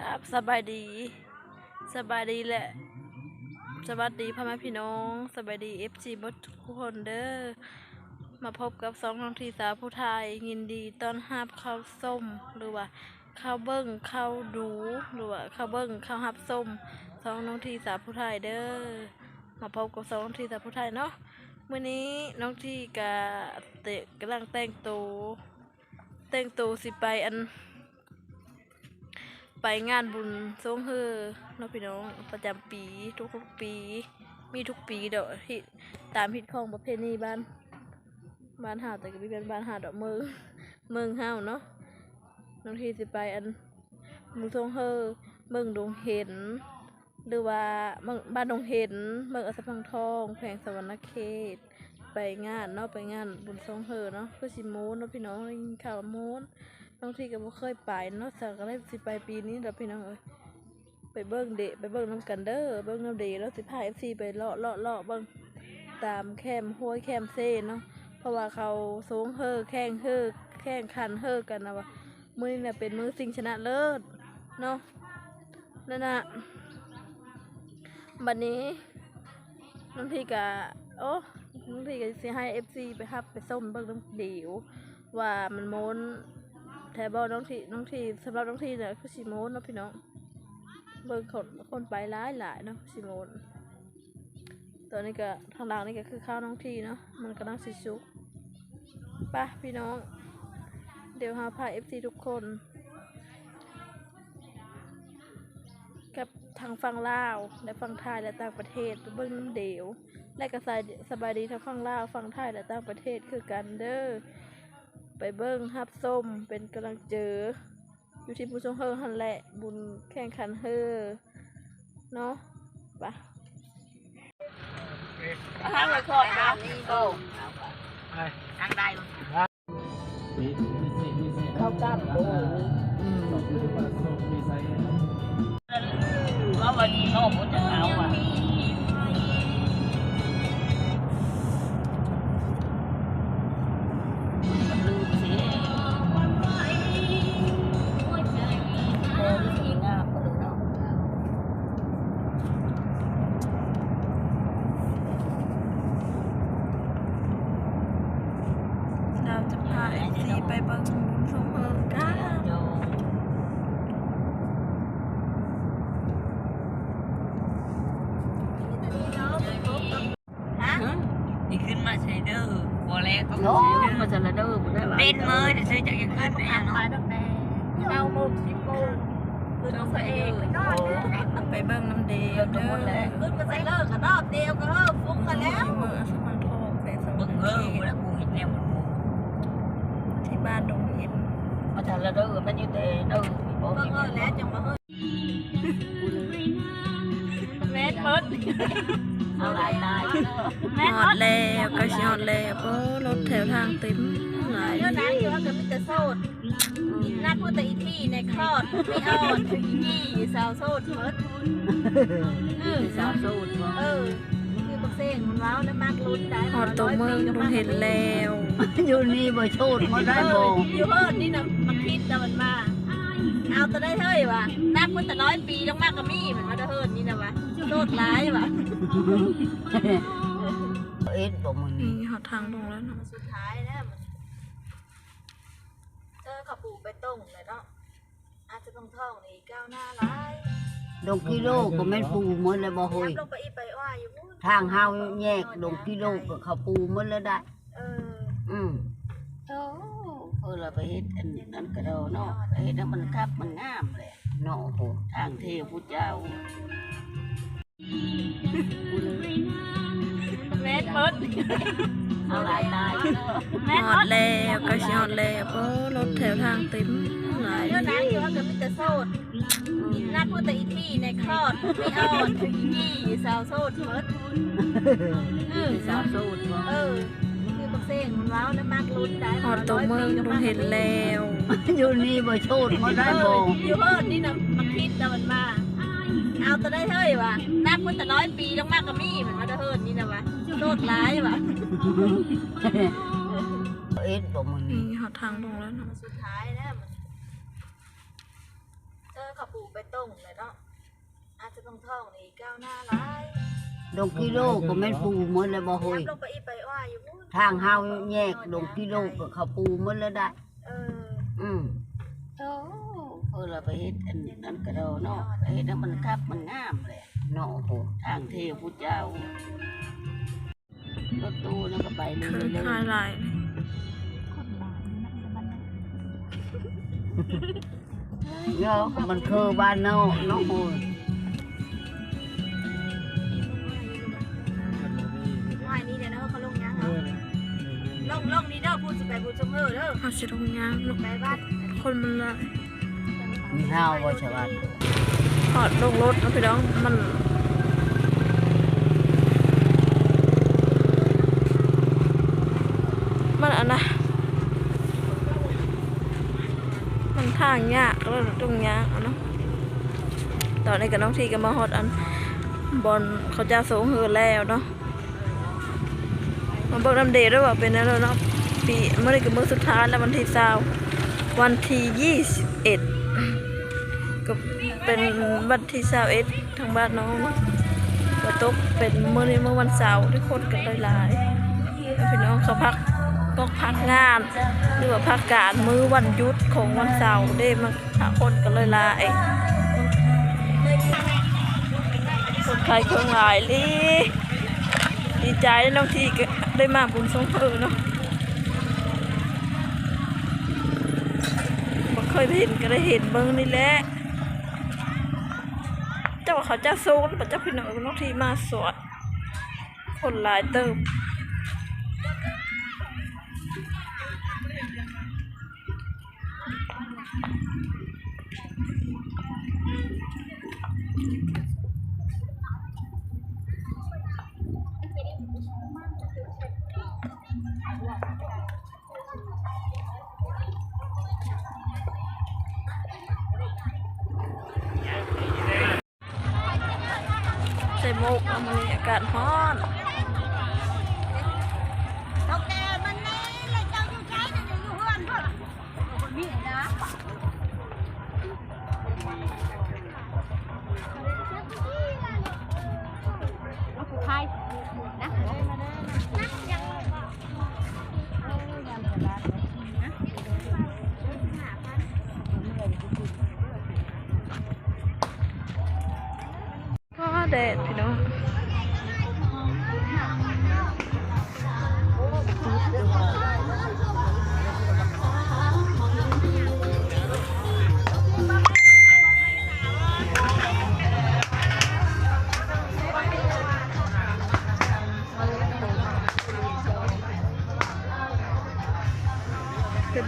ครับสบายดี สบายดีแหละสวัสดีพ่อแม่พี่น้องสบายดีเอฟซีบดทุกคนเด้อมาพบกับสองน้องทีสาวผู้ไทยยินดีต้อนรับข้าวส้มหรือว่าข้าวเบิ้งข้าวดูหรือว่าข้าวเบิ้งข้าวหับส้มสองน้องทีสาวผู้ไทยเด้อมาพบกับสองน้องทีสาวผู้ไทยเนาะมื้อนี้น้องทีกะเตะกำลังแต่งตัวแต่งตัวสิไปอัน ไปงานบุญทรงเฮอน้องพี่น้องประจำปีทุกๆปี มีทุกปีเดอกที่ตามฮิตของประเพณีบ้าน บ้านหาแต่ก็มีเป็นบ้านหาดอกเมืองเมืองเฮาเนาะน้องทีสิไปอันบุญทรงเฮอเมืองดงเห็น หรือว่าเมืองบ้านดงเห็น เมืองอัสสัมพังทองแขวงสวรรณเขตไปงานเนาะไปงานบุญทรงเฮอเนาะเพื่อสิโมนเนาะพี่น้องได้ยินข่าวโมน บางทีก็บ่เคยไปเนาะแต่ก็เลยสิไปปีนี้เด้อพี่น้องเอ้ยไปเบิ่งเดะไปเบิ่งน้ำกันเด้อเบิ่งน้ำเดะแล้วสิพา FC ไปเลาะเลาะเลาะเบิ่งตามแคมห้วยแคมเซ่เนาะเพราะว่าเขาสูงเฮอแข่งเฮอแข่งขันเฮอกันนะว่ามือนี้เนี่ยเป็นมือชิงชนะเลิศเนาะนั่นนะบัดนี้น้องทีก็โอ้น้องทีก็สิให้ FC ไปฮับไปส้มเบิ่งน้ำเดียวว่ามันโมน แทบอน้องทีน้องทีสำหรับน้องทีเนี่ยคือชิโมนเนาะพี่น้องเบิ่งคนคนไปหลายหลายเนาะชิโมนตัวนี้ก็ทางหลังนี่ก็คือข้าวน้องทีเนาะมันกำลังสิชุกปะพี่น้อง เดี๋ยวหาพาเอฟซีทุกคนกับทางฝั่งลาวและฝั่งไทยและต่างประเทศเบิ่งน้ำเดียว และก็สายสบายดีทั้งฝั่งลาวฝั่งไทยและต่างประเทศคือกันเด้อ ไปเบิ้งฮับส้มเป็นกำลังเจอ อยู่ที่ผู้ชงเฮอหันแหละ บุญแข่งขันเฮอเนาะไปะทางเลยคอยนะโอ้ทางใดเข้ากั้มโอ้ว่าวันนี้เขาผมจะเอา ขึ้นมาใส่เลิกกันรอบเดียวก็เออฟุ้งกันแล้วเมืองอัสสัมพันธ์ทองแขวงสวรเบิ่รงณเอเขอตแล้วกูเห็นแนวมันกูที่บ้านดงเห็นมาจะละเด้อมันอยู่แต่เด้อบ่ก็มีเออแล้วจังมาเฮ้ยแม่เพิดเอาหลายตายหอดแล้วก็ชิหอดแล้วโอ้รถแถวทางเต็มหลายเยอะนั้นอยู่ว่าก็มีแต่โซด นัดพูดแต่อีที่ในคลอดไม่อ่อนถึงยี่สาวโซดเมิดเออสาวสูตรบ่เออนี่คือบักเซ่งมันว้าวนะมากลุ้นได้หอดตัวเมืองดงเห็นแล้วอยู่นี่บ่โชดบ่ได้บ่อยู่เฮิร์นี่นะมันคิดแต่มันมาเอาแต่ได้เฮ้ยวะนับมันแต่ร้อยปีต้องมากกว่ามีมันมาได้เฮิร์นี่นะวะโซดร้ายวะเอ็ดบ่มึงนี่นี่หอดทางลงแล้วเนาะสุดท้ายนะมันเจ อขับปูไปต้งเลยเนาะอาจจะต้องท่องนี่ก้าวหน้าร้ายดงกิโลก็แม่นปูหมดแล้วบ่โหยยับลงไปอีไปอ้อยอยู่พูดทางเฮาแยกดงกิโลก็เขาปูหมดแล้วได้ เอออืมโอ้เออเราไปเฮ็ดอันนั้นก็ได้เนาะไปเฮ็ดให้มันคับมันงามแหละเนาะโหทางเทพพุทธเจ้าแม่เพิดเอา หลายตายหอดแล้วก็ชิหอดแล้วโอ้รถแถวทางเต็มหลายเยอะนั้นอยู่ว่าก็มีแต่โซดนัดพูดแต่อีที่ในคลอดไม่อ่อนถึงยี่สาวโซดเมิดเออสาวสูตรบ่เออนี่คือบักเซ่งมันว้าวนะมากลุ้นได้หอดตัวเมืองดงเห็นแล้วอยู่นี่บ่โชดบ่ได้บ่อยู่เฮิร์นี่นะมันคิดแต่มันมาเอาแต่ได้เฮ้ยวะนับมันแต่ร้อยปีต้องมากกว่ามีมันมาได้เฮิร์นี่นะวะโซดร้ายวะ เอ็ดบ่มึงนี่นี่หอดทางลงแล้วเนาะสุดท้ายนะมันเจอขขับปูไปต้งเลยเนาะอาจจะต้องท่องนี่ก้าวหน้าร้ายดงกิโลก็แม่นปูหมดแล้วบ่เฮ้ยลงไปอีไปอ้อยอยู่พุ่นทางเฮาแยกดงกิโลก็เขาปูหมดแล้วได้ เออ อืมโอ้เพิ่นละไปเฮ็ดอันนั้นก็ดอเนาะไปเฮ็ดให้มันคักมันงามแหละเนาะโหทางเทพเจ้า รถตู้นั่นก็ไปเรื่คืออยถ่ายหลายๆเนาะมันคือบ้านเนาะเนาะโหอ้อยนี่เดี๋ยวนะเขาลงยังเหรอลงลงนี่เด้อพูดสิไปพูดชมเออเด้อเขาสิลงยางลูกไปบ้านคนมันหลายมีเฮาบ่ใช่ว่าถอดลงรถนะพี่น้องมันมันอันนะมันทางยากแล้วตรงยากเนาะตอนนี้กับน้องทีก็มาฮอดอันบอลเขาจะสูงเฮือแล้วเนาะมาเบิกน้ำเดย์ด้วยว่าเป็นอะไรเนาะปีเมื่อไรกับมื้อสุดท้ายแล้ววันที่สาววันที่ยี่สิบเอ็ดก็เป็นวันที่สาวเอ็ดทางบ้านน้องเนาะก็ตกเป็นเมื่อนี้เมื่อวันเสาร์ที่คนกันหลายๆแล้วพี่น้องเขาพัก ก็พักงานหรือว่าพักการมื้อวันยุดของวันเสาร์ได้มาหาคนกันหลายคนขายเครื่องหลายลีดีใจน้องที่ก็ได้มาบุญสงเพือเนาะบ่เคยเห็นก็ได้เห็นเบิ่งนี่แหละเจ้าเขาจะโซนปัจเจ้าพี่น้องน้องที่มาสวดคนหลายเติม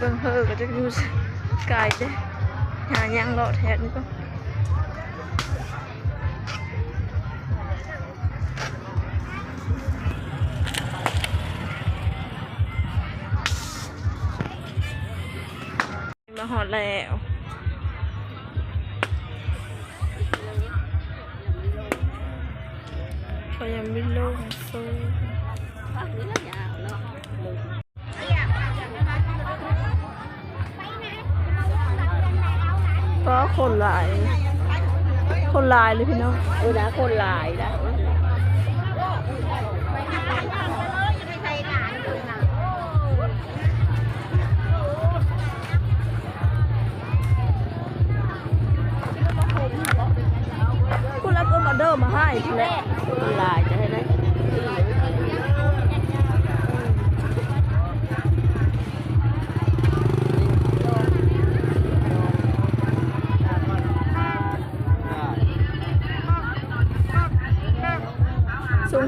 บิ่งเฮอก็จะอยู่ไกลเด้หายังเลาะแถวนี้ก็มาหอดแล้วเขายังไม่ลงโซ่ ก็คนหลาย คนหลายเลยพี่น้องเออนะคนหลายนะคุณรับเออมาเดิมมาให้แหละคนหลายจะให้ได้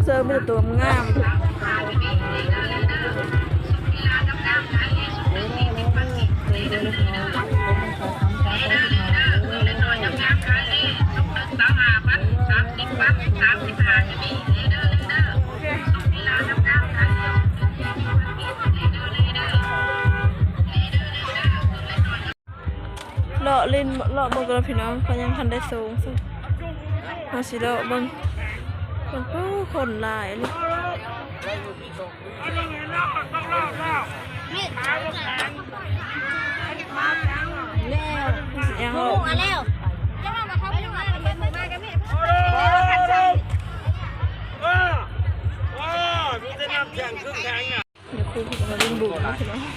ส่งเสริมเป็นตัวงามเลาะลินเลาะเบิ่งกันพี่น้องเขายังทันได้สูงสุดมาสิเลาะเบิ่ง มันก็คนหลายเลยแล้วยังหงแล้ว Wow! Wow! Mình sẽ làm chẳng cưng tháng nào. Nhà khu vực là bên bụng, đúng không?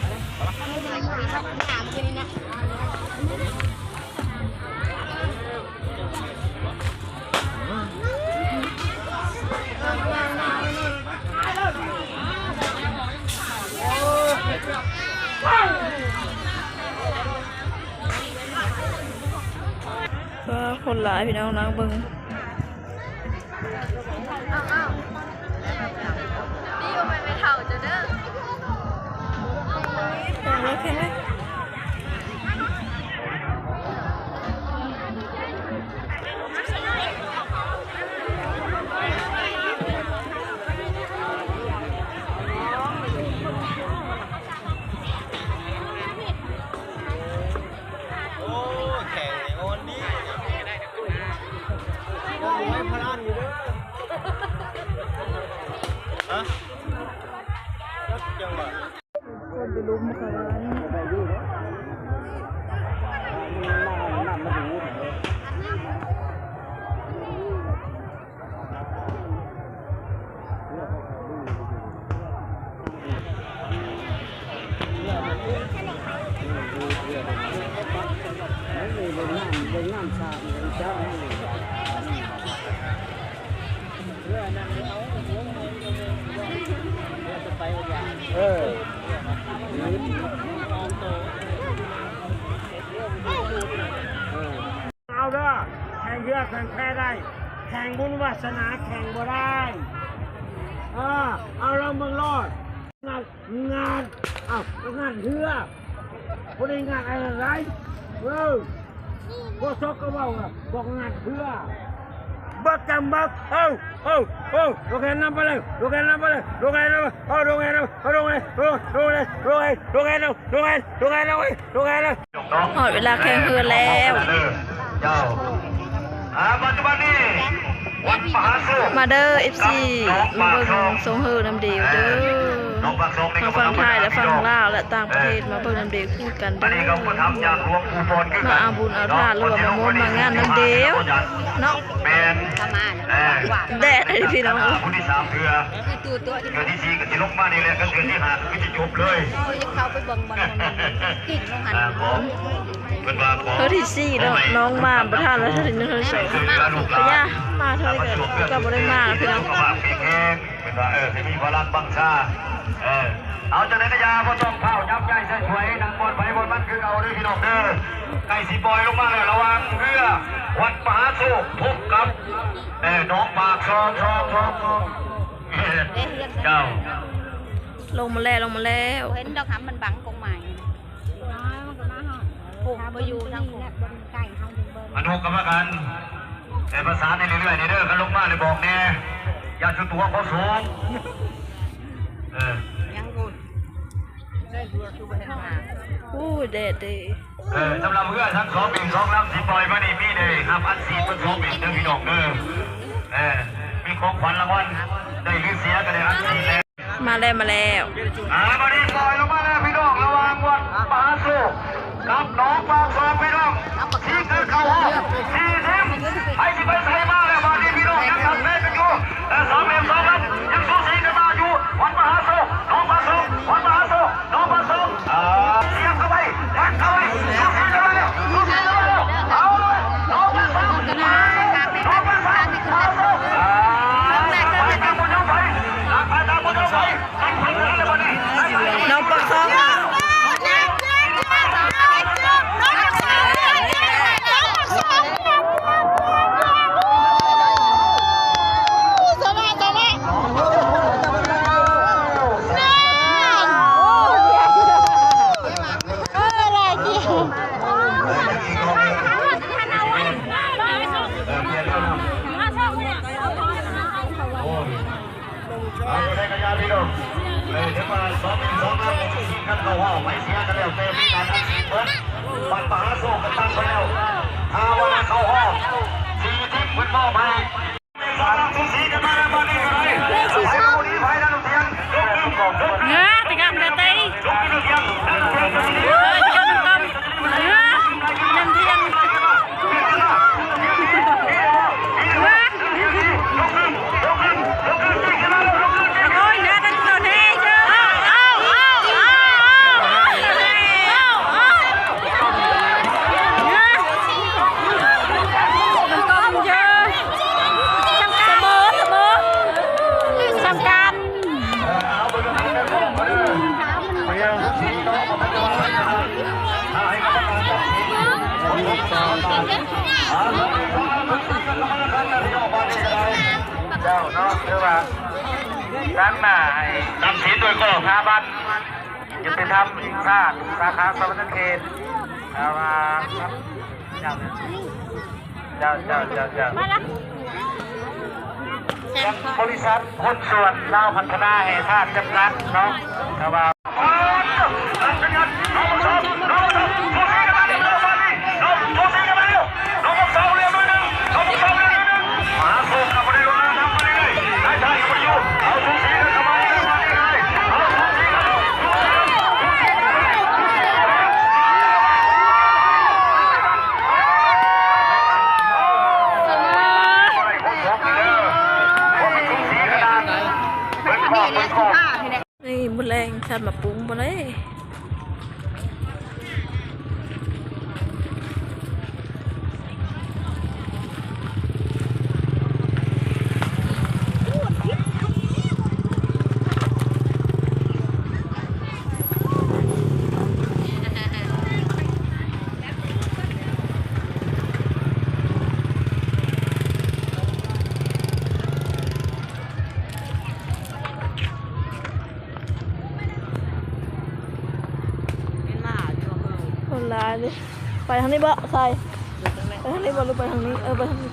คนหลายพี่น้องนางเบิงนี่เอาไปไม่เท่าจะเด้อแข็งเลย แแข่งเรือแข่งแพ้ได้ แข่งบุญวาสนาแข่งบ่ได้เออเอาเราเมืองรอด งานงานเอาเอางานเรือบ่ได้งานอะไรเออบ่ซกก็เว้าอะบอกงานเรือบักจำบักเอ้าเอ้าเอ้าโอเคนำไปเลยโอเคนำไปเลยโอเคนำเอาโอเคนำเอาโอเคนำโอเคนำโอเคนำโอเคนำโอเคนำโอเคนำโอเคนำหอดเวลาแข่งเรือแล้วเจ้า อ่าปัจจุบันนี้วัดมหาสุขมาเด้อ FC มาเบิ่งทรงเฮือน้ำเดียวเด้อน้องปากซองนี่มาก็ฟังไทยและฟังลาลาวและต่างประเทศมาเบิ่งน้ำเดียวคือกันอัเด้นนี้ก็มาอทำจากหลวงปู่พลขึ้นมาเอาบุญเอาทานหรือว่ามาม่วนมางานน้ำเดียวเนาะเป็นเออแดดเลยพี่น้องผู้ที่สามเถื่อเถื่อที่สี่ก็จะลงมานี่แหละก็เถื่อที่ห้าก็จะจบเลยเขาไปเบิ่งบอลกิ่งลงหันอ่าขอ เธอที่สี่เนาะน้องมาประธานแล้วเธอที่หนึ่งเธอที่สองช่วยเหลือลูกหพญามาเธอเลยก็บ่ได้มาพี่น้องเพราะว่าปีแห้งเป็นว่าเออจะมีพลังบังชาเออเอาจากไหนก็ยาบ่ต้องเข้ายับยั้งใส่ถวยนังบอลไปบอลมันคือเอาด้วยพี่น้องเด้อไก่สีบอยลงมาแล้วระวังเรือวัดมหาโศกพบกับเออน้องปากซองซองซองซองเจ้าลงมาแล้วลงมาแล้วเห็นดอกหำมันบังกงใหม่ หอดผูกไปอยู่ทางผูกบนไก่เฮาถึงเบิ่งมาดูกันละกันแต่ภาษาในเรื่อยๆในเด้อกันลงมาเลยบอกแน่อย่าชุดตัวเขาสูงเออยังกูได้เบื่อคือไปทางหาอู้แดดดีเออสำหรับเพื่อนทั้งสองปีสองลำสิบปล่อยมานี่มีเลยห้าพันสี่พันสองปีเด้อพี่น้องเด้อเออมีของขวัญรางวัลได้หรือเสียก็ได้อันสี่แล้วมาแล้วมาแล้วอ่ามานี่ปล่อยลงมาแล้วพี่น้องระวังวัดมหาสุข กับน้องบากซองพี่น้องที่เกิดเขาห้องสี่สิบไอ้ที่ไปใส่มาแล้วมานี่พี่น้องยังทำแม่เป็นอยู่แต่สามเเจ้าน้องเจ้าว่าด้านหน้าให้นำสีโดยกรอบห้าบันยุติธรรมอีกภาคสาคาสวรรค์เขตอามาเจ้าเจ้าเจ้าเจ้าเจ้าบริษัทหุ้นส่วนเล่าพัฒนาแห่งชาติจำนัดเนาะเอามา ปรุงบ่เล ไปทางนี้บ่ใส่ไปทางนี้บ่หรือไปทางนี้ เออไปทางนี้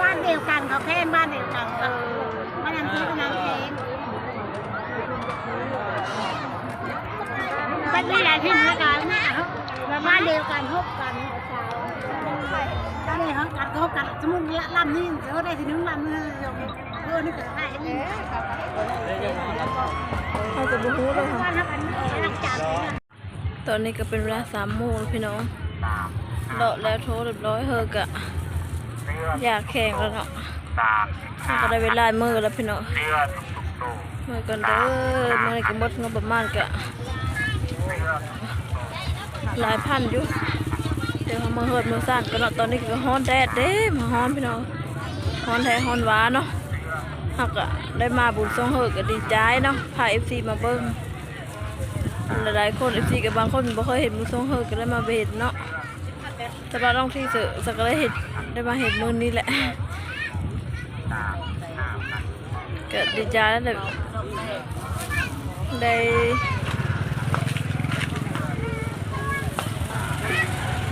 บ้านเดียวกันเขาแค่บ้านเดียวกันบ้านนังที่นังเองบ้านนี้หลายที่เหมือนกันนะแล้วบ้านเดียวกันฮบกันบ้านนี้ฮบกันฮบกันสมมติลำนี้เขาได้ทีนึงลำนึงเออนี่เกิดให้เขาจะบู๊เลยค่ะบ้านนักกันนักจัดตอนนี้ก็เป็นเวลาสามโมงพี่น้อง เลาะแล้วโทรเรียบร้อยเฮอกะอยากแข่งแล้วเนาะมันก็ได้เวลามือแล้วพี่เน้องมือกันเด้อมือก็หมดงบประมาณกะหลายพันอยู่เดี๋ยวมาเฮิดมือสั่นกันเนาะตอนนี้ก็ฮ้อนแดดเด้มาฮ้อนพี่เน้องฮ้อนแท้ฮ้อนหวานเนาะหักอะได้มาบุญทรงเฮิดก็ดีใจเนาะพาเอฟซีมาเบิ้งหลายๆคนเอฟซีกับบางคนบ่เคยเห็นบุญทรงเฮิดก็ได้มาเห็นเนาะ แต่เราต้องที่สื่อสักก็ได้เห็นได้มาเห็นมือนี้แหละ เก็ดีใจแล้วแบบได้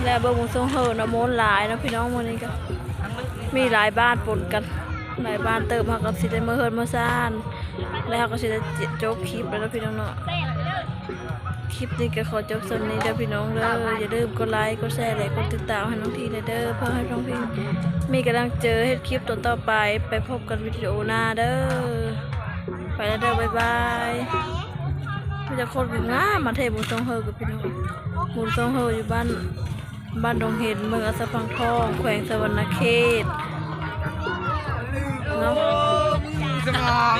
แล้วเบอร์มุงทรงเฮอนะโมนหลายนะพี่น้องวันนี้ก็มีหลายบ้านปนกันหลายบ้านเติมหักกับสิได้มาเฮิร์นมาซ่าน แล้วก็สิได้จบคลิปแล้วพี่น้องเนาะ คลิปนี้ก็ขอจบสำนี้เด้อพี่น้องเด้ออย่าลืมกดไลค์กดแชร์และกดติดตามให้น้องทีเด้อเพื่อให้น้องพีมีกำลังเจอเฮ็ดคลิปต่อต่อไป ไปพบกันวิดีโอหน้าเด้อไปแล้วเด้อบ๊ายบายมีแต่คนงามาเทบุญทรงเฮอกับพี่น้องบุญทรงเฮออยู่บ้านบ้านดงเห็นเมืองอัสะพังทองแขวงสวรรณเขตเนาะ